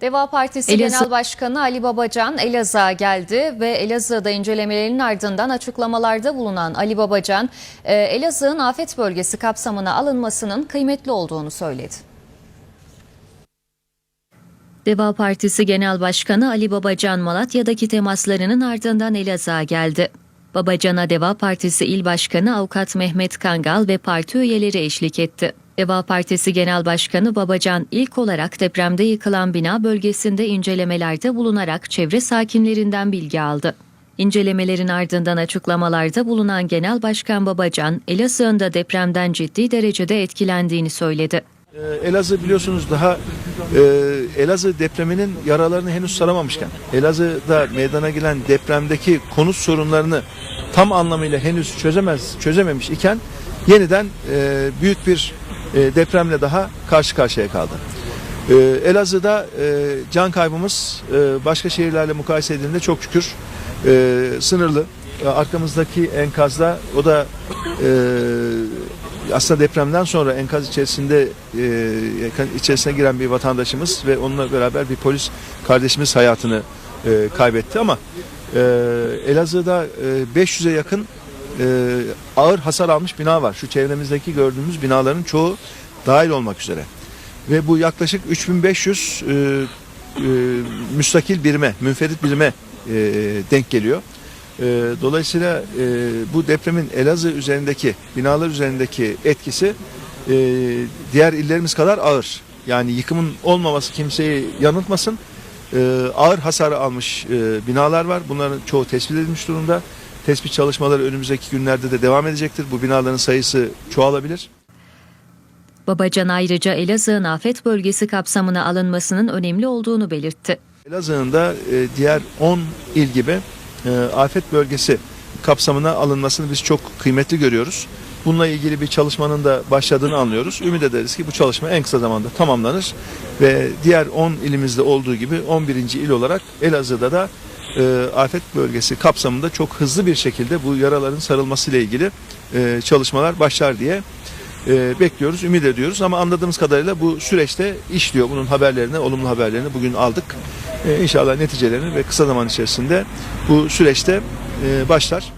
Deva Partisi Elazığ- Genel Başkanı Ali Babacan Elazığ'a geldi ve Elazığ'da incelemelerin ardından açıklamalarda bulunan Ali Babacan, e, Elazığ'ın afet bölgesi kapsamına alınmasının kıymetli olduğunu söyledi. Deva Partisi Genel Başkanı Ali Babacan Malatya'daki temaslarının ardından Elazığ'a geldi. Babacan'a Deva Partisi İl Başkanı Avukat Mehmet Kangal ve parti üyeleri eşlik etti. Deva Partisi Genel Başkanı Babacan ilk olarak depremde yıkılan bina bölgesinde incelemelerde bulunarak çevre sakinlerinden bilgi aldı. İncelemelerin ardından açıklamalarda bulunan Genel Başkan Babacan, Elazığ'ın da depremden ciddi derecede etkilendiğini söyledi. Ee, Elazığ biliyorsunuz daha e, Elazığ depreminin yaralarını henüz saramamışken Elazığ'da meydana gelen depremdeki konut sorunlarını tam anlamıyla henüz çözemez çözememiş iken yeniden e, büyük bir e, depremle daha karşı karşıya kaldı. E, Elazığ'da e, can kaybımız e, başka şehirlerle mukayese edildiğinde çok şükür e, sınırlı. E, Arkamızdaki enkazda o da e, aslında depremden sonra enkaz içerisinde e, içerisine giren bir vatandaşımız ve onunla beraber bir polis kardeşimiz hayatını e, kaybetti ama e, Elazığ'da e, 500'e yakın e, ağır hasar almış bina var. Şu çevremizdeki gördüğümüz binaların çoğu dahil olmak üzere. Ve bu yaklaşık 3500 e, e, müstakil birime, münferit birime e, denk geliyor. E, dolayısıyla e, bu depremin Elazığ üzerindeki, binalar üzerindeki etkisi e, diğer illerimiz kadar ağır. Yani yıkımın olmaması kimseyi yanıltmasın. E, ağır hasar almış e, binalar var. Bunların çoğu tespit edilmiş durumda. Tespit çalışmaları önümüzdeki günlerde de devam edecektir. Bu binaların sayısı çoğalabilir. Babacan ayrıca Elazığ'ın afet bölgesi kapsamına alınmasının önemli olduğunu belirtti. Elazığ'ın da e, diğer 10 il gibi e, afet bölgesi kapsamına alınmasını biz çok kıymetli görüyoruz. Bununla ilgili bir çalışmanın da başladığını anlıyoruz. Ümit ederiz ki bu çalışma en kısa zamanda tamamlanır ve diğer 10 ilimizde olduğu gibi 11. il olarak Elazığ'da da e, afet bölgesi kapsamında çok hızlı bir şekilde bu yaraların sarılmasıyla ilgili e, çalışmalar başlar diye e, bekliyoruz, ümit ediyoruz ama anladığımız kadarıyla bu süreçte işliyor. Bunun haberlerini, olumlu haberlerini bugün aldık. E, inşallah neticelerini ve kısa zaman içerisinde bu süreçte e, başlar.